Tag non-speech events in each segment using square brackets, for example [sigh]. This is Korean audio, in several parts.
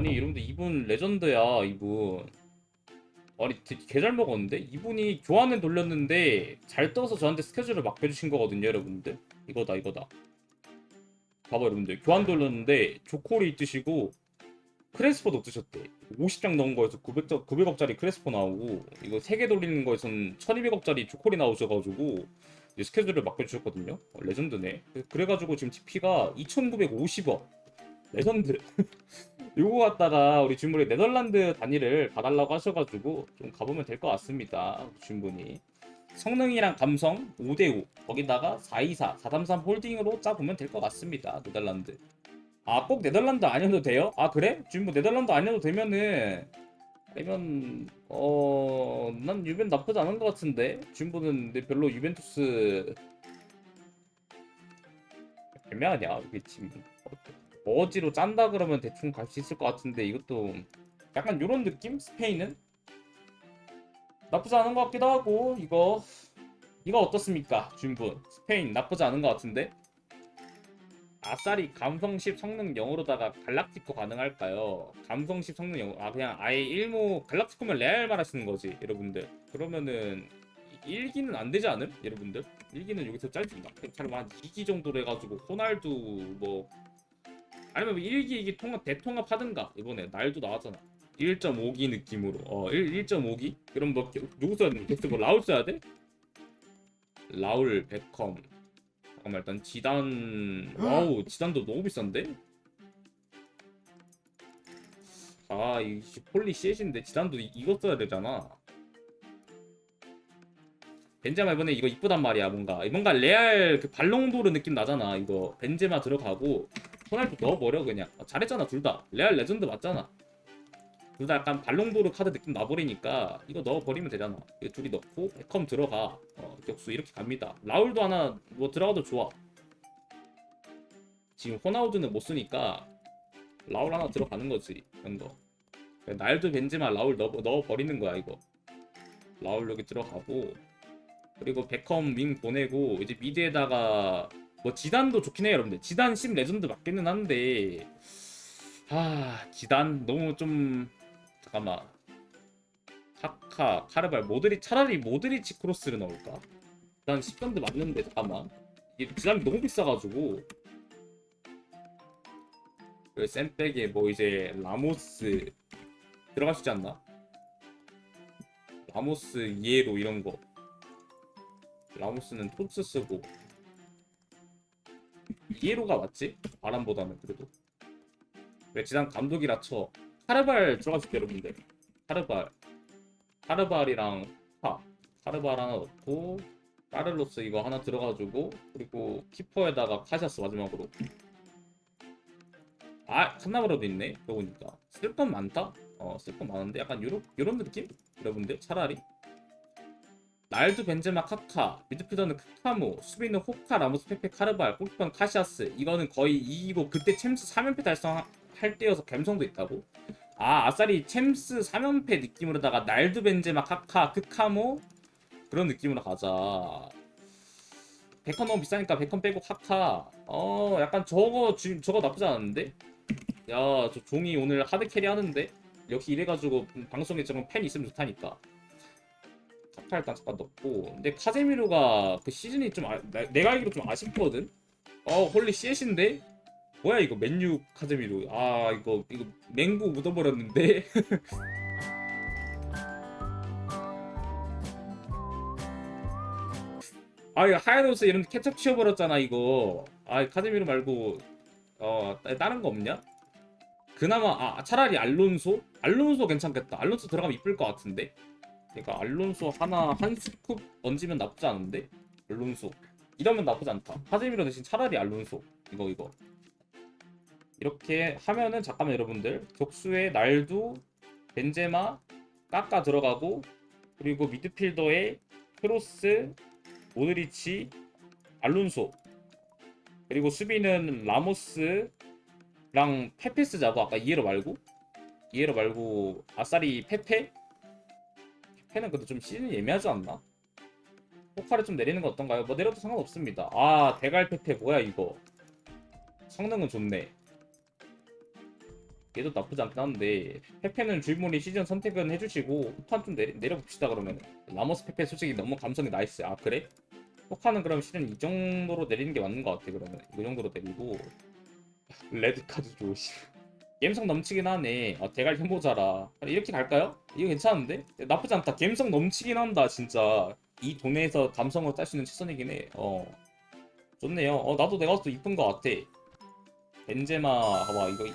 아니 여러분들 이분 레전드야 이분. 아니 개잘 먹었는데? 이분이 교환을 돌렸는데 잘 떠서 저한테 스케줄을 맡겨주신 거거든요 여러분들. 이거다 이거다. 봐봐 여러분들. 교환 돌렸는데 조콜이 뜨시고 크레스포도 뜨셨대. 50장 넣은 거에서 900장, 900억짜리 크레스포 나오고 이거 3개 돌리는 거에선 1200억짜리 조콜이 나오셔가지고 이제 스케줄을 맡겨주셨거든요. 어, 레전드네. 그래가지고 지금 TP가 2950억 레전드. [laughs] 요거 갖다가 우리 주인분이 네덜란드 단위를 가달라고 하셔가지고 좀 가보면 될 것 같습니다 주인분이. 성능이랑 감성 5대5 거기다가 424 433 홀딩으로 짜보면 될 것 같습니다 네덜란드. 아 꼭 네덜란드 아니어도 돼요? 아 그래? 주인분 네덜란드 아니어도 되면은 아니면 어난 유벤 나쁘지 않은 것 같은데? 주인분은 별로 유벤투스 애매하냐 이게 팀이 어 지로 짠다 그러면 대충 갈 수 있을 것 같은데 이것도 약간 요런 느낌? 스페인은? 나쁘지 않은 것 같기도 하고 이거 이거 어떻습니까 주인분 스페인 나쁘지 않은 것 같은데 아싸리 감성10 성능 0으로다가 갈락티코 가능할까요? 감성10 성능 0, 아 그냥 아예 1모 갈락티코면 레알 말하시는 거지 여러분들 그러면은 1기는 안 되지 않음? 여러분들 1기는 여기서 짧지 차라리 한 2기 정도로 해가지고 호날두 뭐 아니면 뭐 1기 2기 통합 대통합 하든가. 이번에 날도 나왔잖아. 1.5기 느낌으로. 어 1, 1.5기? 그럼 뭐 누구 써야 돼? 뭐 라울 써야 돼? 라울 베컴. 잠깐만 일단 지단. 와우 지단도 너무 비싼데? 아이 폴리 셋인데 지단도 이- 이거 써야 되잖아. 벤제마 이번에 이거 이쁘단 말이야 뭔가. 뭔가 레알 그 발롱도르 느낌 나잖아 이거. 벤제마 들어가고 호날두 넣어버려 그냥. 아, 잘했잖아 둘 다. 레알 레전드 맞잖아. 둘 다 약간 발롱도르 카드 느낌 나버리니까 이거 넣어버리면 되잖아. 이거 둘이 넣고 베컴 들어가. 어, 격수 이렇게 갑니다. 라울도 하나 뭐 들어가도 좋아. 지금 호나우드는 못 쓰니까 라울 하나 들어가는 거지 이런 거. 날도 벤제마 라울 넣어, 넣어버리는 거야 이거. 라울 여기 들어가고 그리고 베컴 윙 보내고 이제 미드에다가 뭐 지단도 좋긴 해요 여러분들. 지단 10 레전드 맞기는 한데 아 지단 너무 좀 잠깐만. 카카 카르발 모드리 차라리 모드리치 크로스를 넣을까? 난 10전드 맞는데 잠깐만. 이게 지단이 너무 비싸가지고. 그 샌백에 뭐 이제 라모스 들어갈 수 있지 않나? 라모스 이에로 이런 거. 라모스는 토스 쓰고 이에로가 맞지? 바람보다는 그래도. 왜 지난 감독이라 쳐. 카르발 들어가줄게 여러분들. 카르발. 카르발이랑 파. 카르발 하나 넣고 까를로스 이거 하나 들어가지고 그리고 키퍼에다가 카시아스 마지막으로. 아 칸나바로도 있네. 그러고 보니까. 쓸 건 많다? 어쓸 건 많은데? 약간 요런, 요런 느낌? 여러분들 차라리 날두 벤제마 카카 미드필더는 크카무 수비는 호카 라모스 페페 카르발 골키퍼는 카시아스. 이거는 거의 이기고 그때 챔스 3연패 달성할 때여서 감성도 있다고. 아 아싸리 챔스 3연패 느낌으로다가 날두 벤제마 카카 크카무 그런 느낌으로 가자. 베컨 너무 비싸니까 베컨 빼고 카카. 어 약간 저거 저거 나쁘지 않은데? 야 저 종이 오늘 하드 캐리 하는데? 역시 이래가지고 방송에 지금 팬 있으면 좋다니까 카타 일단 잠깐 넣고. 근데 카제미루가 그 시즌이 좀 아, 나- 내가 알기로 좀 아쉽거든? 어 홀리 씨엣인데? 뭐야 이거 맨유 카제미루. 아 이거 이거 맹구 묻어버렸는데? [laughs] 아 이거 하얀 옷에 이런 케첩 치워버렸잖아 이거. 아 카제미루 말고 어 따- 다른 거 없냐? 그나마 아 차라리 알론소? 알론소 괜찮겠다. 알론소 들어가면 이쁠 것 같은데 그러니까 알론소 하나 한 스쿱 얹으면 나쁘지 않은데? 알론소. 이러면 나쁘지 않다. 카제미로 대신 차라리 알론소. 이거 이거. 이렇게 하면은 잠깐만 여러분들. 격수에 날두 벤제마 까까 들어가고 그리고 미드필더에 크로스 모드리치 알론소. 그리고 수비는 라모스랑 페페 쓰자고 아까 이에로 말고. 이에로 말고 아싸리 페페 페는 근데 좀 시즌이 예매하지 않나? 포카를 좀 내리는 거 어떤가요? 뭐 내려도 상관없습니다. 아 대갈 페페 뭐야 이거? 성능은 좋네. 얘도 나쁘지 않긴 한데 페페는 주인분이 시즌 선택은 해주시고 호판 좀 내려, 내려봅시다 그러면 라모스 페페 솔직히 너무 감성이 나이스 아 그래? 호카는 그럼 실은 이 정도로 내리는 게 맞는 것 같아 그러면 이 정도로 내리고 레드 카드 줘 씨. 감성 넘치긴 하네 아 대갈 혐보자라 이렇게 갈까요? 이거 괜찮은데? 나쁘지 않다 감성 넘치긴 한다 진짜 이 돈에서 감성으로 딸 수 있는 최선이긴 해 어 좋네요 어 나도 내가 봐도 이쁜 것 같아 벤제마 봐봐 이거 이-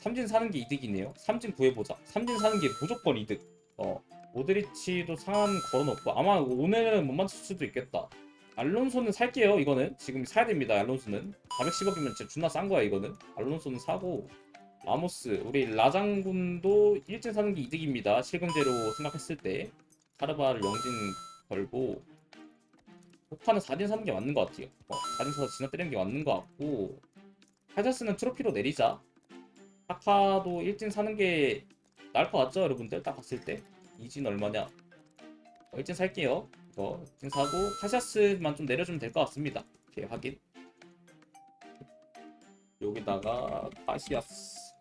삼진 사는 게 이득이네요. 삼진 구해보자. 삼진 사는 게 무조건 이득. 어. 모드리치도 상한 걸어놓고 아마 오늘은 못 맞출 수도 있겠다. 알론소는 살게요. 이거는 지금 사야 됩니다. 알론소는 410억이면 진짜 존나 싼 거야 이거는. 알론소는 사고 라모스 우리 라장군도 일진 사는 게 이득입니다. 실금제로 생각했을 때 카르바를 영진 걸고 호카는 4진 사는 게 맞는 것 같아요. 어, 4진 사서 지나 때리는 게 맞는 것 같고 하자스는 트로피로 내리자. 카카도 1진 사는 게 나을 것 같죠 여러분들 딱 봤을 때 이진 얼마냐 어, 1진 살게요 1진 사고 카샤스만 좀 내려주면 될 것 같습니다. 오케이 확인. 여기다가 카시아스.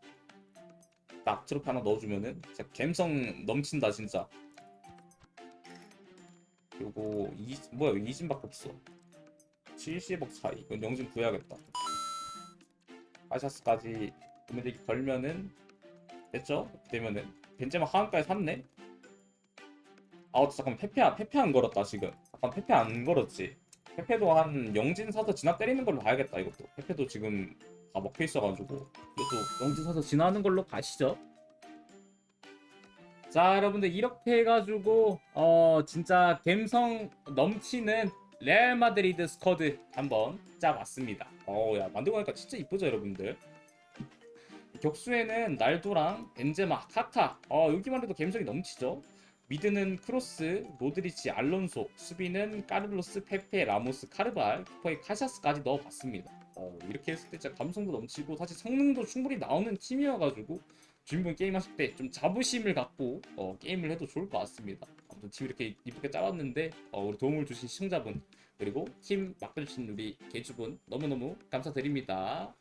딱 트로피 하나 넣어주면은 진짜 감성 넘친다 진짜. 요거 이 뭐야 왜 이진밖에 없어. 70억 차이. 이건 영진 구해야겠다. 카샤스까지 이렇게 걸면은 됐죠? 되면은. 벤제마 하한가에 샀네? 아 잠깐 페페 페페 안 걸었다 지금. 잠깐 페페 안 걸었지. 페페도 한 영진 사서 지나 때리는 걸로 봐야겠다 이것도. 페페도 지금 다 먹혀 있어가지고. 이것도 영진 사서 지나는 걸로 가시죠. 자 여러분들 이렇게 해가지고 어 진짜 감성 넘치는 레알 마드리드 스쿼드 한번 짜봤습니다. 어야 만들고 나니까 진짜 이쁘죠 여러분들. 격수에는 날도랑 벤제마, 카카 어 여기만 해도 감성이 넘치죠 미드는 크로스, 로드리치, 알론소 수비는 까르로스, 페페, 라모스, 카르발 키퍼에 카샤스까지 넣어봤습니다. 어, 이렇게 했을 때 진짜 감성도 넘치고 사실 성능도 충분히 나오는 팀이어가지고 주인분 게임하실 때 좀 자부심을 갖고 어, 게임을 해도 좋을 것 같습니다. 아무튼 팀 이렇게 이쁘게 짜봤는데 어, 우리 도움을 주신 시청자분 그리고 팀 맡겨주신 우리 개주분 너무너무 감사드립니다